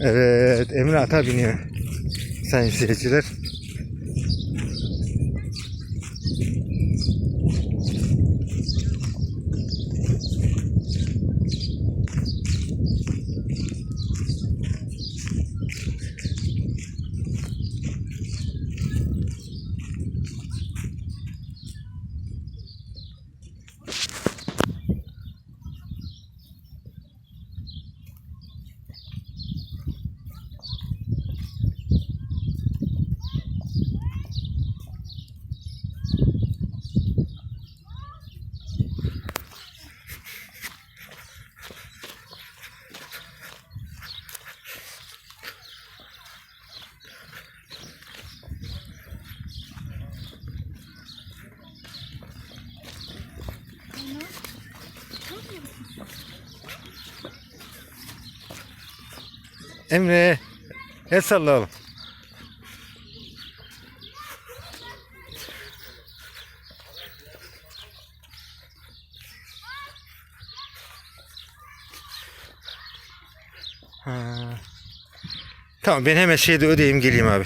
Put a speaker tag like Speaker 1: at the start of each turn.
Speaker 1: Evet Emre ata biniyor. Sayın seyirciler. Emre el salla. Ha. Tamam ben hemen şeyde ödeyeyim geleyim abi.